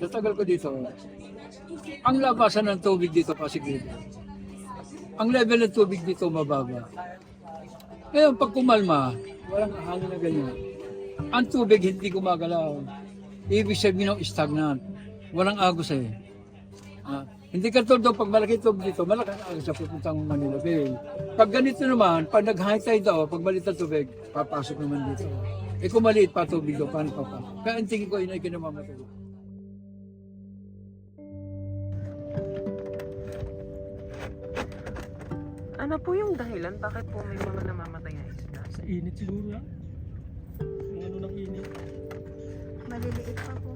Sa tagal ko dito, ang labasan ng tubig dito pasiguro. Ang level ng tubig dito mababa. Ngayon, pag kumalma, walang hangin na ganyan. Ang tubig hindi gumagalaw. Ibig sabihin ng stagnant. Walang agos eh. Ah, hindi ka tulad pag malaki tubig dito, malaki ang agos sa pupuntang Manila Bay. Pag ganito naman, pag nag-high tide daw, pag maliit ang tubig, papasok naman dito. Eh kung maliit pa tubig daw, paano pa pa? Kaya ang tingin ko, yun ay kinamamatay. Ano po yung dahilan? Bakit po may mga namamatay na isda? Sa init siguro yan. Yung ano ng init. Maliliit pa po.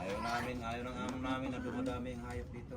Ayaw namin, ayaw ng amo namin na dumadami ang hayop dito.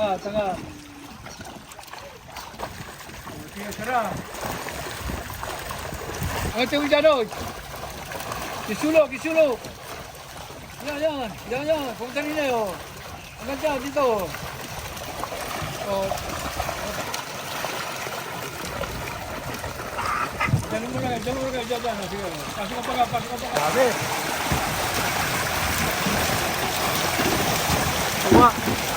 tanga. Sige, tara. Ang tingin dyan, oh. Kisulo, kisulo. Yan, yan. Yan, yan. Pumunta rin na, oh. Hanggang dyan, dito. Oh. Diyan mo na, diyan mo na, diyan, diyan. Sige, pasok ka pa ka, pasok ka pa ka. Sabi. Tama.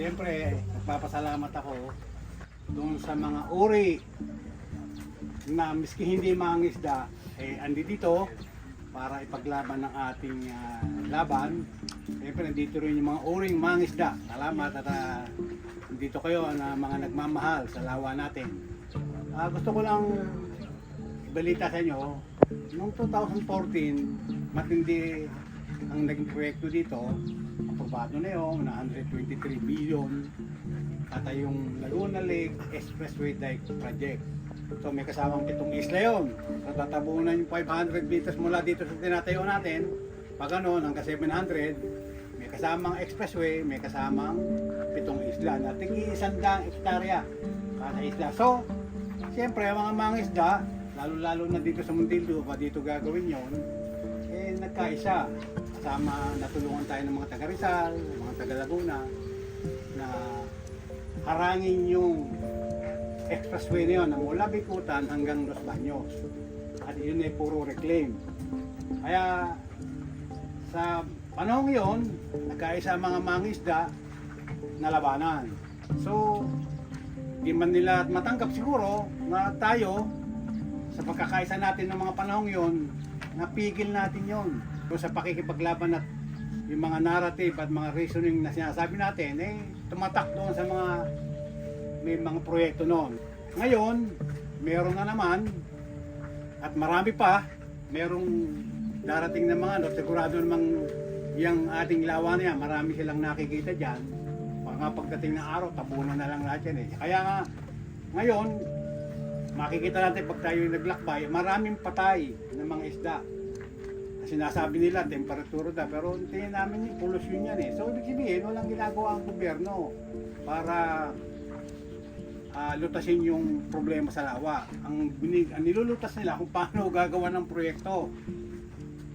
Siyempre, nagpapasalamat ako doon sa mga uri na miski hindi mangisda, eh andi dito para ipaglaban ng ating ah, laban. Siyempre, nandito rin yung mga uring mangisda. Salamat at ah, nandito kayo na mga nagmamahal sa lawa natin. Ah, gusto ko lang balita sa inyo, noong 2014, matindi ang naging proyekto dito. Aprobado na yun, na 123 billion. At yung Laguna Lake Expressway Dike Project. So may kasamang pitong isla yun. So tatabunan yung 500 meters mula dito sa tinatayo natin. Pag ano, hanggang 700, may kasamang expressway, may kasamang pitong isla na tigi isandang hektarya kada isla. So, siyempre, mga mga isda, lalo-lalo na dito sa Mundildo, pa dito gagawin yon eh nagkaisa. Kasama, natulungan tayo ng mga taga Rizal, mga taga Laguna, na harangin yung expressway na yun, mula Bikutan hanggang Los Baños. At yun ay puro reclaim. Kaya, sa panahon yon, nagkaisa mga mangisda na labanan. So, di man nila matanggap siguro na tayo sa pagkakaisa natin ng mga panahong yon, napigil natin yon. So, sa pakikipaglaban at yung mga narrative at mga reasoning na sinasabi natin, eh, tumatak doon sa mga may mga proyekto noon. Ngayon, meron na naman at marami pa, merong darating na mga ano, sigurado namang yung ating lawa na yan, marami silang nakikita dyan. Nga pagdating ng araw, tabunan na lang natin eh. Kaya nga, ngayon, makikita natin pag tayo naglakbay, maraming patay ng mga isda. Kasi nasabi nila, temperatura da, pero tingin namin yung pollution yan eh. So, ibig sabihin, walang ginagawa ang gobyerno para ah, lutasin yung problema sa lawa. Ang, binig, ang nilulutas nila kung paano gagawa ng proyekto.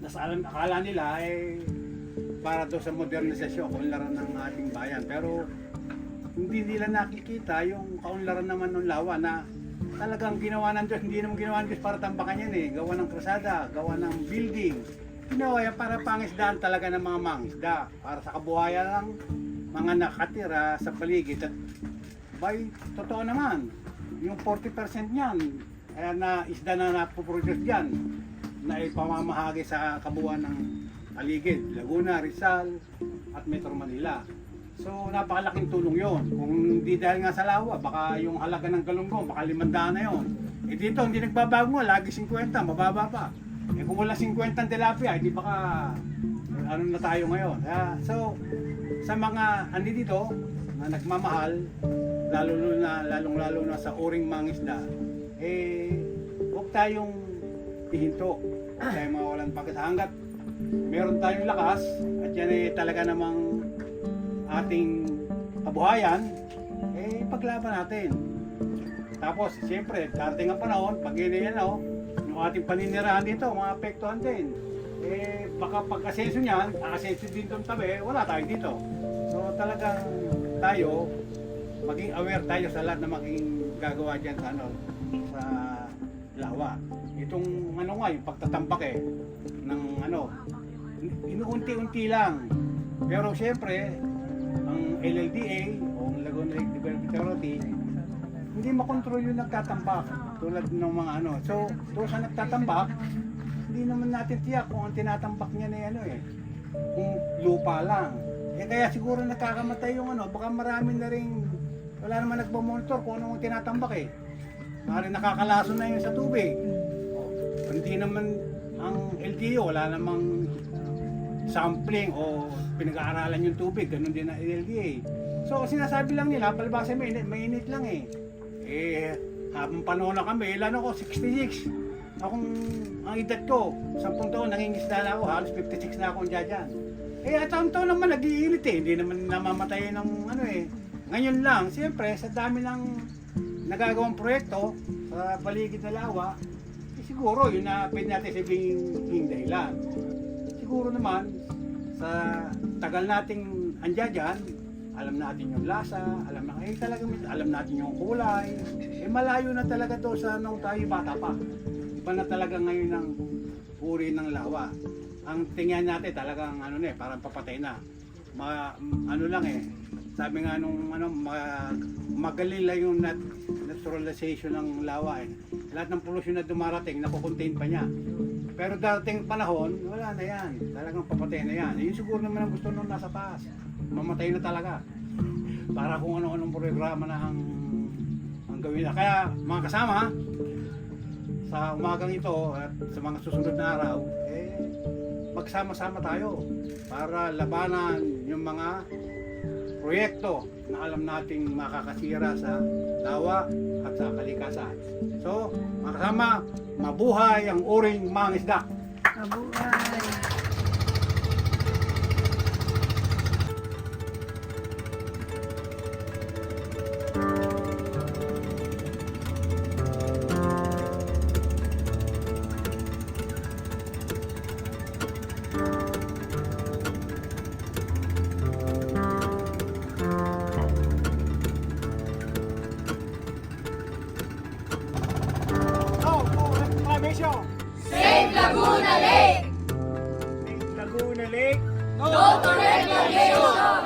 Nas alam, akala nila eh para daw sa modernisasyon, kaunlaran ng ating bayan. Pero hindi nila nakikita yung kaunlaran naman ng lawa na talagang ginawa ng Diyos, hindi naman ginawa ng Diyos para tambakan yan eh. Gawa ng krasada, gawa ng building. Ginawa yan para pangisdaan talaga ng mga mangisda. Para sa kabuhayan ng mga nakatira sa paligid. At by totoo naman, yung 40% niyan, kaya na isda na napoproduce dyan, na ipamamahagi sa kabuuan ng paligid, Laguna, Rizal, at Metro Manila. So napakalaking tulong yon. Kung hindi dahil nga sa lawa, baka yung halaga ng galunggong, baka limandaan na yon. Eh dito, hindi nagbabago nga, lagi 50, mababa pa. Eh kung wala 50 ang tilapia, hindi baka ano na tayo ngayon. Kaya, so, sa mga andi dito na nagmamahal, lalo na lalong lalo na sa uring mangisda, eh huwag tayong ihinto. Huwag tayong mawalan pagkas hanggat meron tayong lakas at yan ay talaga namang ating kabuhayan, eh paglaban natin. Tapos, siyempre, darating ang panahon, pag yan, oh, yung ating paninirahan dito, maapektuhan din. Eh, baka pag-asenso niyan, asenso din doon tabi, wala tayo dito. So, talagang tayo, maging aware tayo sa lahat na maging gagawa dyan sa ano, sa lawa. Itong ano nga, yung pagtatambak eh, ng ano, inuunti-unti lang. Pero siyempre, ang LLDA o ang Laguna Lake Development Authority, hindi makontrol yung nagtatambak tulad ng mga ano. So, doon sa nagtatambak, hindi naman natin tiyak kung ang tinatambak niya na ano eh, kung lupa lang. Eh kaya siguro nakakamatay yung ano, baka marami na rin, wala naman nagpamonitor kung ano ang tinatambak eh. Mari nakakalaso na yun sa tubig. Hindi naman ang LTO, wala namang sampling o pinag-aaralan yung tubig, ganun din ang LDA. So sinasabi lang nila, palibasa mainit, mainit lang eh. Eh, habang panahon na kami, ilan ako, 66. Akong, ang edad ko, 10 taon, nangingisda na ako, halos 56 na akong dyan. Eh, at taon-taon naman nag-iinit eh, hindi naman namamatay ng ano eh. Ngayon lang, siyempre, sa dami ng nagagawang proyekto sa paligid na lawa, eh, siguro yun na pwede natin sabihin yung dahilan. Siguro naman, sa tagal nating andyan dyan, alam natin yung lasa, alam na eh talaga alam natin yung kulay. Eh malayo na talaga to sa nung tayo bata pa. Iba na talaga ngayon ng uri ng lawa. Ang tingnan natin talagang ano na eh, parang papatay na. Ma, ano lang eh. Sabi nga nung ano, ma, magaling lang yung nat, naturalization ng lawa eh. Lahat ng pollution na dumarating, nakukontain pa niya. Pero darating panahon, wala na yan. Talagang papatay na yan. Yun siguro naman ang gusto nung nasa taas. Mamatay na talaga. Para kung ano-anong programa na ang, ang gawin na. Kaya mga kasama, sa umagang ito at sa mga susunod na araw, eh, magsama-sama tayo para labanan yung mga proyekto na alam nating makakasira sa lawa at sa kalikasan. So, mga kasama, mabuhay ang uring mangisda. Mabuhay. Laguna